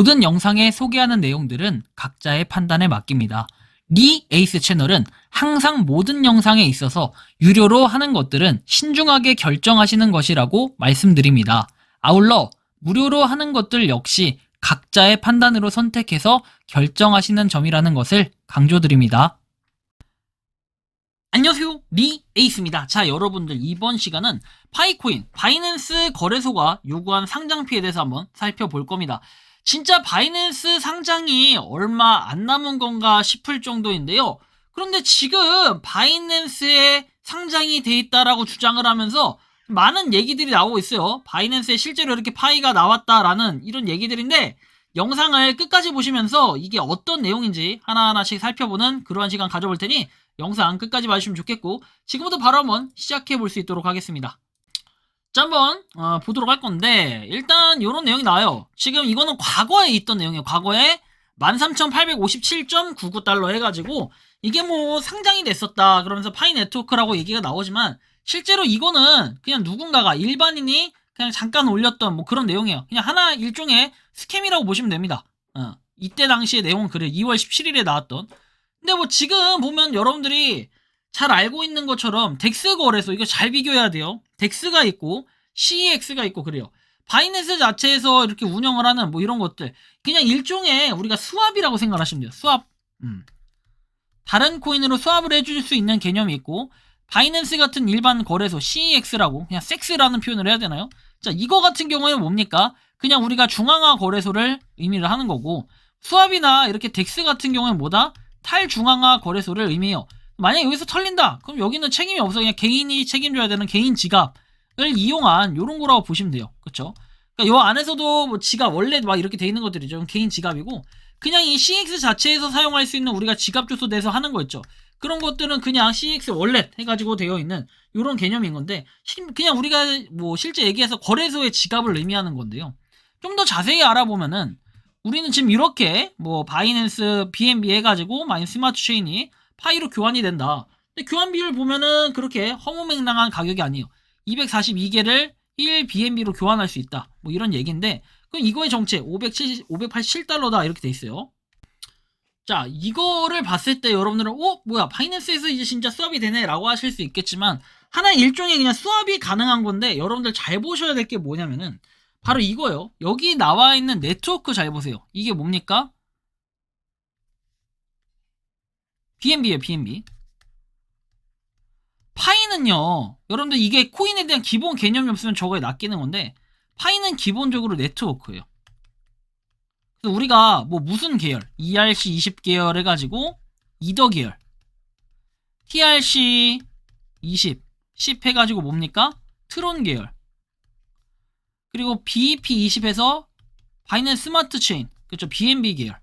모든 영상에 소개하는 내용들은 각자의 판단에 맡깁니다. 리 에이스 채널은 항상 모든 영상에 있어서 유료로 하는 것들은 신중하게 결정하시는 것이라고 말씀드립니다. 아울러 무료로 하는 것들 역시 각자의 판단으로 선택해서 결정하시는 점이라는 것을 강조드립니다. 안녕하세요. 리 에이스입니다. 자, 여러분들 이번 시간은 파이코인, 바이낸스 거래소가 요구한 상장피에 대해서 한번 살펴볼 겁니다. 진짜 바이낸스 상장이 얼마 안 남은 건가 싶을 정도인데요. 그런데 지금 바이낸스에 상장이 돼 있다라고 주장을 하면서 많은 얘기들이 나오고 있어요. 바이낸스에 실제로 이렇게 파이가 나왔다라는 이런 얘기들인데 영상을 끝까지 보시면서 이게 어떤 내용인지 하나하나씩 살펴보는 그러한 시간 가져볼 테니 영상 끝까지 봐주시면 좋겠고 지금부터 바로 한번 시작해 볼 수 있도록 하겠습니다. 자 한번 어, 보도록 할 건데 일단 이런 내용이 나와요. 지금 이거는 과거에 있던 내용이에요. 과거에 13,857.99달러 해가지고 이게 뭐 상장이 됐었다 그러면서 파이 네트워크라고 얘기가 나오지만 실제로 이거는 그냥 누군가가 일반인이 그냥 잠깐 올렸던 뭐 그런 내용이에요. 그냥 하나 일종의 스캠이라고 보시면 됩니다. 어, 이때 당시의 내용은 그래. 2월 17일에 나왔던. 근데 뭐 지금 보면 여러분들이 잘 알고 있는 것처럼 덱스 거래소 이거 잘 비교해야 돼요. 덱스가 있고 CEX가 있고 그래요. 바이낸스 자체에서 이렇게 운영을 하는 뭐 이런 것들 그냥 일종의 우리가 수압이라고 생각하시면 돼요. 수압. 음. 다른 코인으로 수압을 해줄 수 있는 개념이 있고 바이낸스 같은 일반 거래소 CEX라고 그냥 섹스라는 표현을 해야 되나요? 자 이거 같은 경우에는 뭡니까? 그냥 우리가 중앙화 거래소를 의미를 하는 거고 수압이나 이렇게 덱스 같은 경우에는 뭐다? 탈중앙화 거래소를 의미해요. 만약 여기서 털린다. 그럼 여기는 책임이 없어. 그냥 개인이 책임져야 되는 개인 지갑을 이용한 요런 거라고 보시면 돼요. 그쵸? 그러니까 요 안에서도 뭐 지갑 원래 막 이렇게 돼 있는 것들이죠. 개인 지갑이고 그냥 이 CX 자체에서 사용할 수 있는 우리가 지갑 주소 내서 하는 거 있죠. 그런 것들은 그냥 CX 월렛 해가지고 되어 있는 요런 개념인 건데 그냥 우리가 뭐 실제 얘기해서 거래소의 지갑을 의미하는 건데요. 좀 더 자세히 알아보면은 우리는 지금 이렇게 뭐 바이낸스 BNB 해가지고 마인 스마트 체인이 파이로 교환이 된다. 근데 교환 비율 보면은 그렇게 허무맹랑한 가격이 아니에요. 242개를 1 BNB로 교환할 수 있다. 뭐 이런 얘기인데 그럼 이거의 정체 570, 587달러다 이렇게 돼 있어요. 자 이거를 봤을 때 여러분들은 어 뭐야 바이낸스에서 이제 진짜 수압이 되네라고 하실 수 있겠지만 하나의 일종의 그냥 수압이 가능한 건데 여러분들 잘 보셔야 될 게 뭐냐면은 바로 이거예요. 여기 나와 있는 네트워크 잘 보세요. 이게 뭡니까? BNB예요, BNB. 파이는요, 여러분들 이게 코인에 대한 기본 개념이 없으면 저거에 낚이는 건데, 파이는 기본적으로 네트워크예요. 그래서 우리가 뭐 무슨 계열, ERC 20 계열 해가지고, 이더 계열, TRC 20, 10 해가지고 뭡니까? 트론 계열. 그리고 BEP 20에서 바이낸스 스마트 체인, 그렇죠? BNB 계열.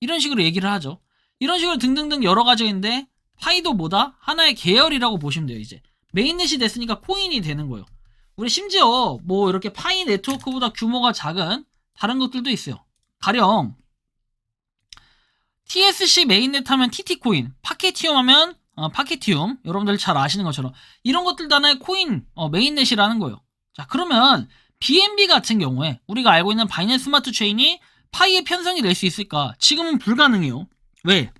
이런 식으로 얘기를 하죠. 이런 식으로 등등등 여러 가지가 있는데 파이도 뭐다? 하나의 계열이라고 보시면 돼요, 이제. 메인넷이 됐으니까 코인이 되는 거예요. 우리 심지어 뭐 이렇게 파이 네트워크보다 규모가 작은 다른 것들도 있어요. 가령 TSC 메인넷 하면 TT코인, 파케티움 하면 어, 파케티움, 여러분들 잘 아시는 것처럼 이런 것들도 하나의 코인 어, 메인넷이라는 거예요. 자 그러면 BNB 같은 경우에 우리가 알고 있는 바이낸스 스마트 체인이 파이의 편성이 될 수 있을까? 지금은 불가능해요. 왜?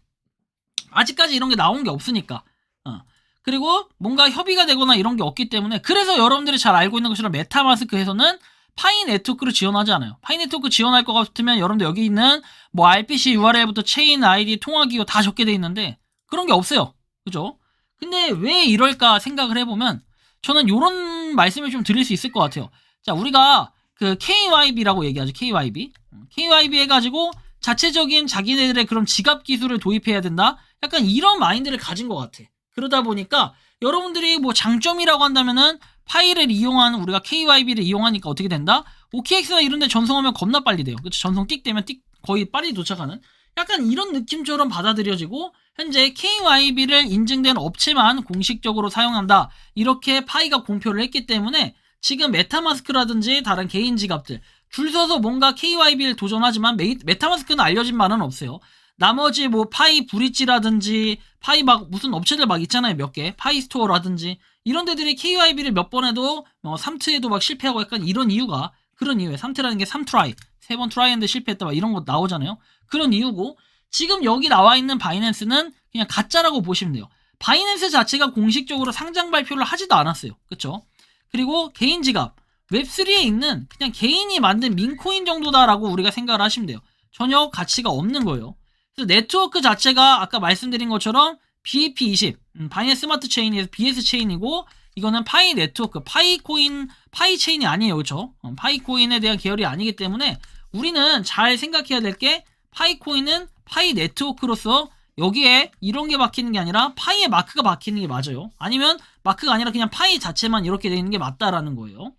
아직까지 이런 게 나온 게 없으니까. 어. 그리고 뭔가 협의가 되거나 이런 게 없기 때문에 그래서 여러분들이 잘 알고 있는 것처럼 메타마스크에서는 파이 네트워크를 지원하지 않아요. 파이 네트워크 지원할 것 같으면 여러분들 여기 있는 뭐 RPC URL부터 체인 아이디 통화 기호 다 적게 돼 있는데 그런 게 없어요. 그죠? 근데 왜 이럴까 생각을 해보면 저는 이런 말씀을 좀 드릴 수 있을 것 같아요. 자, 우리가 그 KYB라고 얘기하죠. KYB. KYB 해가지고 자체적인 자기네들의 그런 지갑 기술을 도입해야 된다. 약간 이런 마인드를 가진 것 같아. 그러다 보니까 여러분들이 뭐 장점이라고 한다면은 파일을 이용한 우리가 KYB를 이용하니까 어떻게 된다? OKX나 이런 데 전송하면 겁나 빨리 돼요. 그렇죠? 전송 띡 되면 띡 거의 빨리 도착하는 약간 이런 느낌처럼 받아들여지고 현재 KYB를 인증된 업체만 공식적으로 사용한다. 이렇게 파이가 공표를 했기 때문에 지금 메타마스크라든지 다른 개인 지갑들 줄 서서 뭔가 KYB를 도전하지만 메, 메타마스크는 알려진 바는 없어요. 나머지 뭐 파이 브릿지라든지 파이 막 무슨 업체들 막 있잖아요 몇 개 파이 스토어라든지 이런 데들이 KYB를 몇 번 해도 뭐 3트에도 막 실패하고 약간 이런 이유가 그런 이유에 3트라는 게 3트라이 세 번 트라이앤드 실패했다 막 이런 거 나오잖아요. 그런 이유고 지금 여기 나와 있는 바이낸스는 그냥 가짜라고 보시면 돼요. 바이낸스 자체가 공식적으로 상장 발표를 하지도 않았어요. 그쵸? 그리고 개인 지갑 웹3에 있는 그냥 개인이 만든 민코인 정도다라고 우리가 생각을 하시면 돼요. 전혀 가치가 없는 거예요. 그래서 네트워크 자체가 아까 말씀드린 것처럼 BEP20 음, 바이낸스 스마트 체인에서 BS 체인이고 이거는 파이 네트워크 파이 코인 파이 체인이 아니에요. 그렇죠? 어, 파이 코인에 대한 계열이 아니기 때문에 우리는 잘 생각해야 될 게 파이 코인은 파이 네트워크로서 여기에 이런 게 박히는 게 아니라 파이에 마크가 박히는 게 맞아요. 아니면 마크가 아니라 그냥 파이 자체만 이렇게 되어 있는 게 맞다라는 거예요.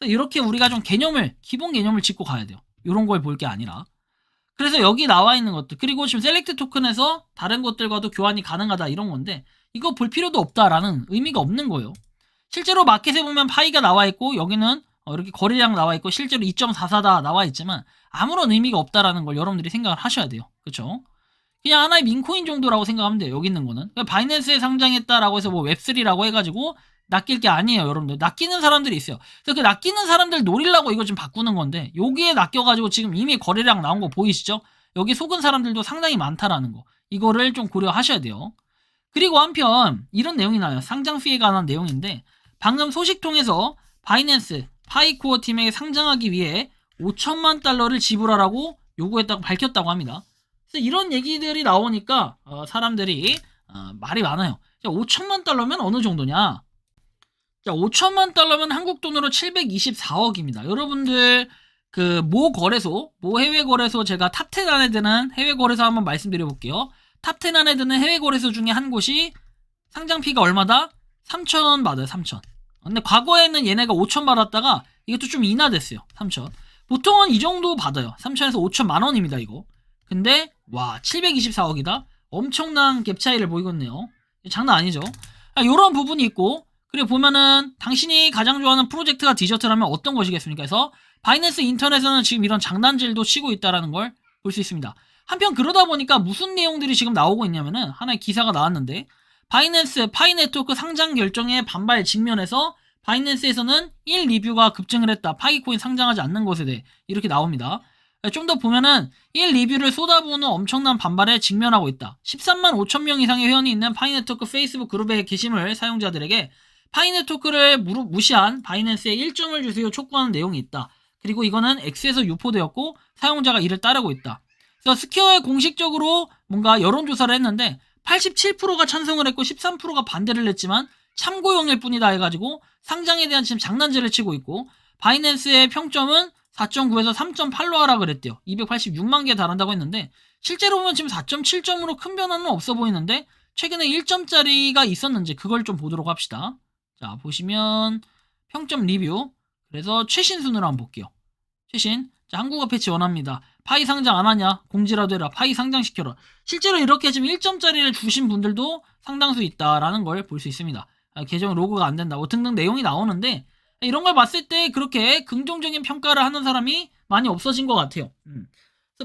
이렇게 우리가 좀 개념을 기본 개념을 짚고 가야 돼요. 이런 걸 볼 게 아니라. 그래서 여기 나와 있는 것들 그리고 지금 셀렉트 토큰에서 다른 것들과도 교환이 가능하다 이런 건데 이거 볼 필요도 없다라는 의미가 없는 거예요. 실제로 마켓에 보면 파이가 나와 있고 여기는 어, 이렇게 거래량 나와 있고 실제로 2.44다 나와 있지만 아무런 의미가 없다라는 걸 여러분들이 생각을 하셔야 돼요. 그렇죠? 그냥 하나의 민코인 정도라고 생각하면 돼요. 여기 있는 거는. 그러니까 바이낸스에 상장했다라고 해서 뭐 웹3라고 해가지고 낚일 게 아니에요, 여러분들. 낚이는 사람들이 있어요. 그래서 그 낚이는 사람들 노리려고 이거 좀 바꾸는 건데 여기에 낚여가지고 지금 이미 거래량 나온 거 보이시죠? 여기 속은 사람들도 상당히 많다라는 거. 이거를 좀 고려하셔야 돼요. 그리고 한편 이런 내용이 나와요. 상장 피에 관한 내용인데 방금 소식 통해서 바이낸스 파이코어 팀에게 상장하기 위해 5천만 달러를 지불하라고 요구했다고 밝혔다고 합니다. 그래서 이런 얘기들이 나오니까 어, 사람들이 어, 말이 많아요. 자, 5천만 달러면 어느 정도냐? 자, 5천만 달러면 한국 돈으로 724억입니다. 여러분들 그 모 거래소, 모 해외 거래소 제가 탑10 안에 드는 해외 거래소 한번 말씀드려 볼게요. 탑10 안에 드는 해외 거래소 중에 한 곳이 상장피가 얼마다? 3,000원 받아요, 3,000. 근데 과거에는 얘네가 5천 받았다가 이것도 좀 인하됐어요. 3천. 보통은 이 정도 받아요. 3천에서 5천만 원입니다. 이거. 근데 와 724억이다. 엄청난 갭 차이를 보이겠네요. 장난 아니죠. 아, 이런 부분이 있고 그리고 보면은 당신이 가장 좋아하는 프로젝트가 디저트라면 어떤 것이겠습니까? 그래서 바이낸스 인터넷에서는 지금 이런 장난질도 치고 있다라는 걸 볼 수 있습니다. 한편 그러다 보니까 무슨 내용들이 지금 나오고 있냐면은 하나의 기사가 나왔는데 바이낸스 파이 네트워크 상장 결정에 반발 직면해서 바이낸스에서는 1 리뷰가 급증을 했다. 파이코인 상장하지 않는 것에 대해 이렇게 나옵니다. 좀 더 보면은 1 리뷰를 쏟아부는 엄청난 반발에 직면하고 있다. 13만 5천 명 이상의 회원이 있는 파이네트워크 페이스북 그룹의 게시물 사용자들에게 파이네트워크를 무시한 바이낸스에 1점을 주세요 촉구하는 내용이 있다. 그리고 이거는 X에서 유포되었고 사용자가 이를 따르고 있다. 그래서 스퀘어에 공식적으로 뭔가 여론조사를 했는데 87%가 찬성을 했고 13%가 반대를 했지만 참고용일 뿐이다 해가지고 상장에 대한 지금 장난질을 치고 있고 바이낸스의 평점은 4.9에서 3.8로 하락을 했대요. 286만 개에 달한다고 했는데 실제로 보면 지금 4.7점으로 큰 변화는 없어 보이는데 최근에 1점짜리가 있었는지 그걸 좀 보도록 합시다. 자 보시면 평점 리뷰 그래서 최신 순으로 한번 볼게요. 최신 자 한국어 패치 원합니다. 파이 상장 안 하냐? 공지라도 해라. 파이 상장시켜라. 실제로 이렇게 지금 1점짜리를 주신 분들도 상당수 있다라는 걸 볼 수 있습니다. 아, 계정 로그가 안 된다고 등등 내용이 나오는데 이런 걸 봤을 때 그렇게 긍정적인 평가를 하는 사람이 많이 없어진 것 같아요. 음.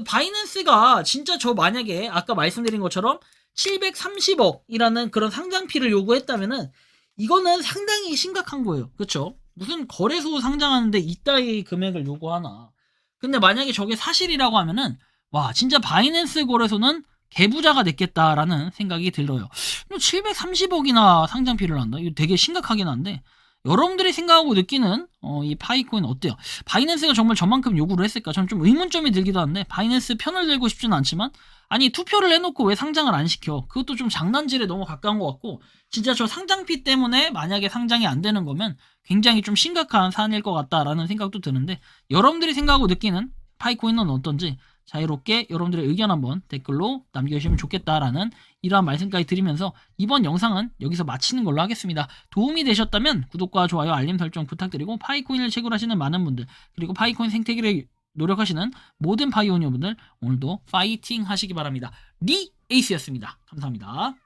바이낸스가 진짜 저 만약에 아까 말씀드린 것처럼 730억이라는 그런 상장피를 요구했다면은 이거는 상당히 심각한 거예요. 그렇죠? 무슨 거래소 상장하는데 이따위 금액을 요구하나. 근데 만약에 저게 사실이라고 하면은 와 진짜 바이낸스 거래소는 개부자가 됐겠다라는 생각이 들어요. 730억이나 상장비를 한다? 이거 되게 심각하긴 한데 여러분들이 생각하고 느끼는 어, 이 파이코인 어때요? 바이낸스가 정말 저만큼 요구를 했을까? 저는 좀 의문점이 들기도 한데 바이낸스 편을 들고 싶지는 않지만 아니 투표를 해놓고 왜 상장을 안 시켜? 그것도 좀 장난질에 너무 가까운 것 같고 진짜 저 상장비 때문에 만약에 상장이 안 되는 거면 굉장히 좀 심각한 사안일 것 같다라는 생각도 드는데 여러분들이 생각하고 느끼는 파이코인은 어떤지 자유롭게 여러분들의 의견 한번 댓글로 남겨주시면 좋겠다라는 이러한 말씀까지 드리면서 이번 영상은 여기서 마치는 걸로 하겠습니다. 도움이 되셨다면 구독과 좋아요, 알림 설정 부탁드리고 파이코인을 채굴하시는 많은 분들 그리고 파이코인 생태계를 노력하시는 모든 파이오니어분들 오늘도 파이팅 하시기 바랍니다. 리 에이스였습니다. 감사합니다.